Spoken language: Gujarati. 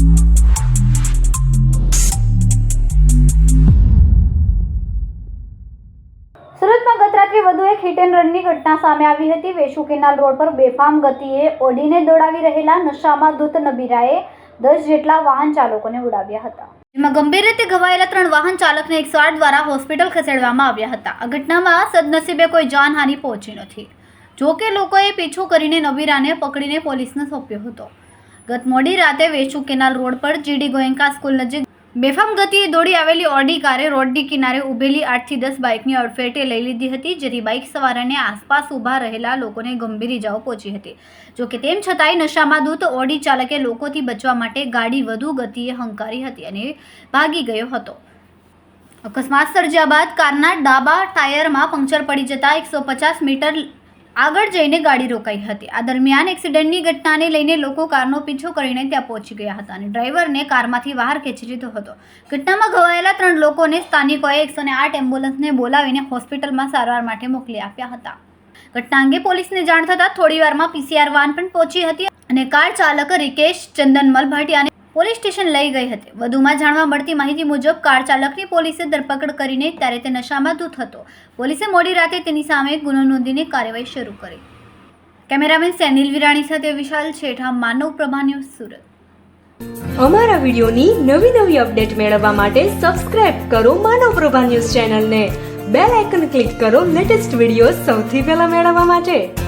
સુરતમાં ગત રાત્રે વધુ એક હિટ એન્ડ રનની ઘટના સામે આવી હતી. વેશુ કેનાલ રોડ પર બેફામ ગતિએ ઓઢીને દોડાવી રહેલા નશામાં ધૂત નબીરાએ દસ જેટલા વાહન ચાલકોને ઉડાવ્યા હતા. જેમાં ગંભીર રીતે ઘવાયેલા ત્રણ વાહન ચાલકને એકસો આઠ દ્વારા હોસ્પિટલ ખસેડવામાં આવ્યા હતા. આ ઘટનામાં સદનસીબે કોઈ જાનહાનિ પહોંચી નથી. જો કે લોકોએ પીછો કરીને નબીરાને પકડીને પોલીસને સોંપ્યો હતો. ગત મોડી રાતે વેચુ કેનાલ રોડ પર જીડી ગોયંકા સ્કૂલ નજીક બેફામ ગતિએ દોડી આવેલી ઓડી કારે રોડની કિનારે ઊભેલી આઠથી દસ બાઇકની અડફેટે લઈ લીધી હતી, જેથી બાઇક સવારોને આસપાસ ઊભા રહેલા લોકોને ગંભીર ઇજાઓ પહોંચી હતી. જો કે તેમ છતાંય નશામાં દૂત ઓડી ચાલકે લોકોથી બચવા માટે ગાડી વધુ ગતિએ હંકારી હતી અને ભાગી ગયો હતો. અકસ્માત સર્જ્યા બાદ કારના ડાબા ટાયરમાં પંક્ચર પડી જતા એકસો પચાસ મીટર આગળ જઈને ગાડી રોકાઈ હતી. આ દરમિયાન એક્સિડન્ટની ઘટનાને લઈને લોકો કારનો પીછો કરીને ત્યાં પહોંચી ગયા હતા અને ડ્રાઈવરને કારમાંથી બહાર ખેંચી લીધો હતો. ઘટનામાં ઘવાયેલા ત્રણ લોકોને સ્થાનિકોએ એકસો આઠ એમ્બ્યુલન્સને બોલાવીને હોસ્પિટલમાં સારવાર માટે મોકલી આપ્યા હતા. ઘટના અંગે પોલીસને જાણ થતાં થોડીવારમાં પીસીઆર વાન પણ પહોંચી હતી અને કાર ચાલક રિકેશ ચંદનમલ ભાટિયાને પોલીસ સ્ટેશન લઈ ગઈ હતી. વધુમાં જાણવા મળતી માહિતી મુજબ, કાર ચાલકની પોલીસે ધરપકડ કરીને ત્યારે તે નશામાં ધૂત હતો. પોલીસે મોડી રાતે તેની સામે ગુનો નોંધીને કાર્યવાહી શરૂ કરી. કેમેરામેન સેનિલ વિરાણી સાથે વિશાલ છેઠા, માનવ પ્રભા ન્યૂઝ સુરત. અમારા વિડિયોની નવી નવી અપડેટ મેળવવા માટે સબસ્ક્રાઇબ કરો માનવ પ્રભા ન્યૂઝ ચેનલને. બેલ આઇકન ક્લિક કરો લેટેસ્ટ વીડિયો સૌથી પહેલા મેળવવા માટે.